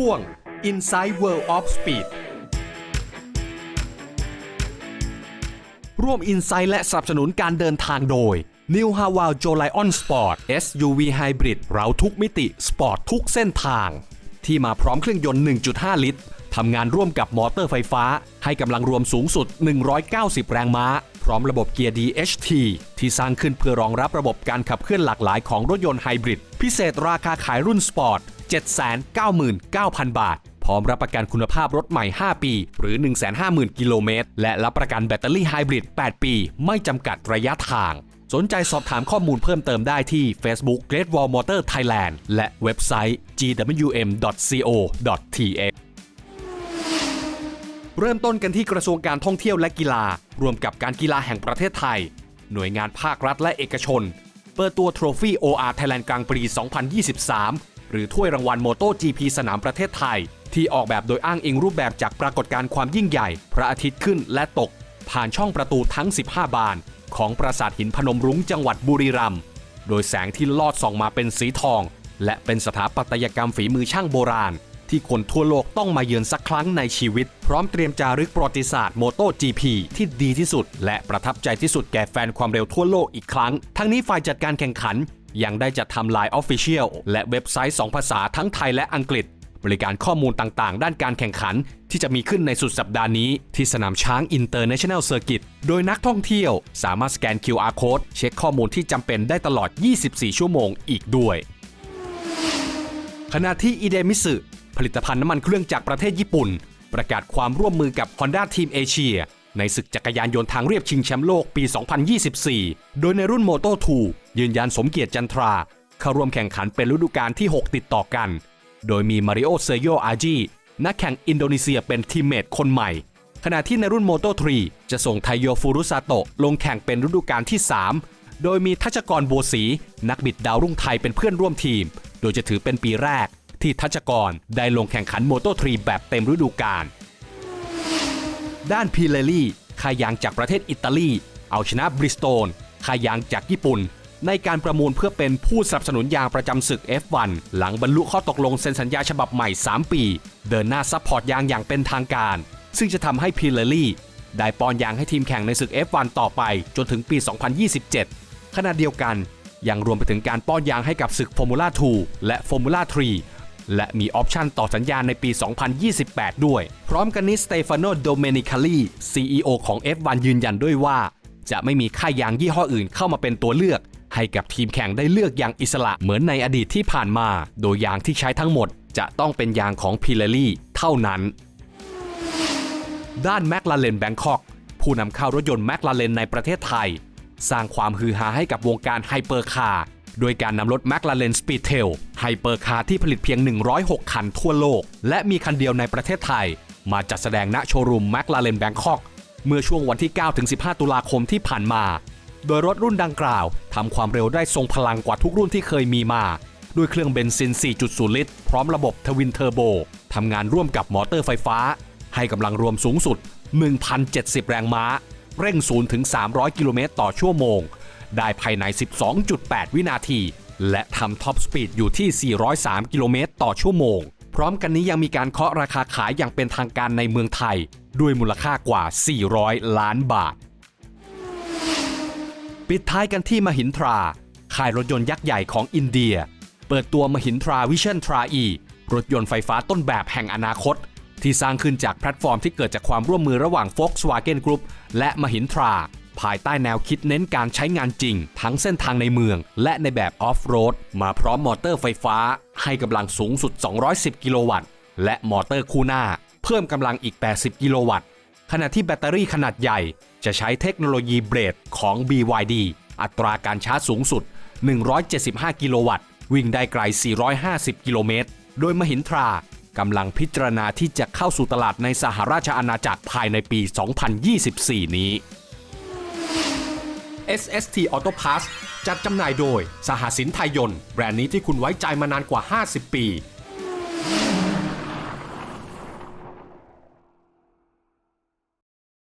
ช่วง Inside World of Speed ร่วม Insight และสนับสนุนการเดินทางโดย New h a w a l j o l i o n Sport SUV Hybrid เราทุกมิติ สปอร์ตทุกเส้นทาง ที่มาพร้อมเครื่องยนต์ 1.5 ลิตรทำงานร่วมกับมอเตอร์ไฟฟ้า ให้กำลังรวมสูงสุด 190 แรงม้า พร้อมระบบเกียร์ DHT ที่สร้างขึ้นเพื่อรองรับระบบการขับเคลื่อนหลากหลายของรถยนต์ไฮบริด พิเศษราคาขายรุ่นสปอร์ต 799,000 บาท พร้อมรับประกันคุณภาพรถใหม่ 5 ปี หรือ 150,000 กิโลเมตร และรับประกันแบตเตอรี่ไฮบริด 8 ปี ไม่จำกัดระยะทาง สนใจสอบถามข้อมูลเพิ่มเติมได้ที่ Facebook Great Wall Motor Thailand และเว็บไซต์ gwm.co.th เริ่มต้นกันที่กระทรวงการท่องเที่ยวและกีฬา รวมกับการกีฬาแห่งประเทศไทย หน่วยงานภาครัฐและเอกชน เปิดตัว Trophy OR Thailand กลางปี 2023 หรือถ้วยรางวัล Moto GP สนามประเทศไทย ที่ออกแบบโดยอ้างอิงรูปแบบจากปรากฏการณ์ความยิ่งใหญ่ พระอาทิตย์ขึ้นและตก ผ่านช่องประตูทั้ง 15 บาน ของปราสาทหินพนมรุ้งจังหวัดบุรีรัมย์โดยแสงที่ลอดส่องมาเป็นสีทอง และเป็นสถาปัตยกรรมฝีมือช่างโบราณ ที่คนทั่วโลกต้องมาเยือนสักครั้งในชีวิต พร้อมเตรียมจารึกประวัติศาสตร์โมโต GP ที่ดีที่สุด และประทับใจที่สุดแก่แฟนความเร็วทั่วโลกอีกครั้ง ทั้งนี้ฝ่ายจัดการแข่งขัน ยังได้จัดทำ Line Official และเว็บไซต์ 2 ภาษาทั้งไทยและอังกฤษ บริการข้อมูลต่างๆ ด้านการแข่งขัน ที่จะมีขึ้นในสุดสัปดาห์นี้ ที่สนามช้าง International Circuit โดยนักท่องเที่ยว สามารถสแกน QR Code เช็คข้อมูลที่จำเป็นได้ตลอด 24 ชั่วโมงอีกด้วย ขณะที่อีเดมิสึผลิตภัณฑ์น้ำมันเครื่องจากประเทศญี่ปุ่น ประกาศความร่วมมือกับ Honda Team Asia ในศึกจักรยานยนต์ทางเรียบชิงแชมป์โลกปี 2024 โดยในรุ่น Moto 2ยืนยันสมเกียรติจันทรา เข้าร่วมแข่งขันเป็นฤดูกาลที่ 6 ติดต่อกัน โดยมีมาริโอเซโยอาจีนักแข่งอินโดนีเซียเป็นทีมเมทคนใหม่ ขณะที่ในรุ่น Moto 3จะส่งไทโยฟูรุซาโตะลงแข่งเป็นฤดูกาลที่ 3 โดยมีทัชกรบัวศรีนักบิดดาวรุ่งไทยเป็นเพื่อนร่วมทีม โดยจะถือเป็นปีแรกที่ทัชกรได้ลงแข่งขันโมโต3แบบเต็มฤดูกาล ด้านพีเลลี่คายางจากประเทศอิตาลี เอาชนะบริสโตนคายางจากญี่ปุ่น ในการประมูลเพื่อเป็นผู้สนับสนุนยางประจำศึก F1 หลังบรรลุข้อตกลงเซ็นสัญญาฉบับใหม่ 3 ปี เดินหน้าซัพพอร์ตยางอย่างเป็นทางการ ซึ่งจะทำให้พีเลลี่ได้ปอนยางให้ทีมแข่งในศึก F1 ต่อไปจนถึงปี 2027 ขณะเดียวกันยังรวมไปถึงการป้อนยางให้กับศึก Formula 2 และ Formula 3 และมีออปชันต่อสัญญาในปี 2028 ด้วย พร้อมกันนี้สเตฟานโนโดเมนิคาลี CEO ของ F1 ยืนยันด้วยว่า จะไม่มีค่ายยางยี่ห้ออื่นเข้ามาเป็นตัวเลือก ให้กับทีมแข่งได้เลือกยางอิสระเหมือนในอดีตที่ผ่านมา โดยยางที่ใช้ทั้งหมด จะต้องเป็นยางของพิเลลี่เท่านั้น ด้านแม l ลาเรนแบงคอกผู้นำเข้ารถยนต์แม l ลาเรนในประเทศไทย สร้างความฮือฮาให้กับวงการไฮเปอร์คาร์ โดยการนำรถ m c l a r e n Speedtail ไฮเปอร์คาร์ที่ผลิตเพียง 106 คันทั่วโลก และมีคันเดียวในประเทศไทย มาจัดแสดงณโชว์รูม m c l a r e n Bangkok เมื่อช่วงวันที่ 9-15 ตุลาคมที่ผ่านมา โดยรถรุ่นดังกล่าวทำความเร็วได้ทรงพลังกว่าทุกรุ่นที่เคยมีมา ด้วยเครื่องเบนซิน 4.0 ลิตร พร้อมระบบทวินเทอร์โบทำงานร่วมกับมอเตอร์ไฟฟ้า ให้กำลังรวมสูงสุด 1,070 แรงม้า เร่ง0ถึง300 กิโลเมตรต่อชั่วโมง ได้ภายใน 12.8 วินาที และทำท็อปสปีดอยู่ที่ 403 กิโลเมตรต่อชั่วโมง พร้อมกันนี้ยังมีการเคาะราคาขายอย่างเป็นทางการในเมืองไทย ด้วยมูลค่ากว่า 400 ล้านบาท ปิดท้ายกันที่มหินทรา ค่ายรถยนต์ยักษ์ใหญ่ของอินเดีย เปิดตัวมหินทราวิชั่นทราอีรถยนต์ไฟฟ้าต้นแบบแห่งอนาคต ที่สร้างขึ้นจากแพลตฟอร์มที่เกิดจากความร่วมมือระหว่าง Volkswagen Group และมหินทรา ภายใต้แนวคิดเน้นการใช้งานจริง ทั้งเส้นทางในเมือง และในแบบออฟโรดมาพร้อมมอเตอร์ไฟฟ้า ให้กำลังสูงสุด 210 กิโลวัตต์ และมอเตอร์คู่หน้า เพิ่มกำลังอีก 80 กิโลวัตต์ ขณะที่แบตเตอรี่ขนาดใหญ่ จะใช้เทคโนโลยีเบรดของ BYD อัตราการชาร์จสูงสุด 175 กิโลวัตต์ วิ่งได้ไกล 450 กิโลเมตร โดยมหินทรากำลังพิจารณาที่จะเข้าสู่ตลาดในสหราชอาณาจักรภายในปี 2024 นี้ SST Auto Pass จัดจำหน่ายโดย สหสินไทยยนต์ แบรนด์นี้ที่คุณไว้ใจมานานกว่า 50 ปี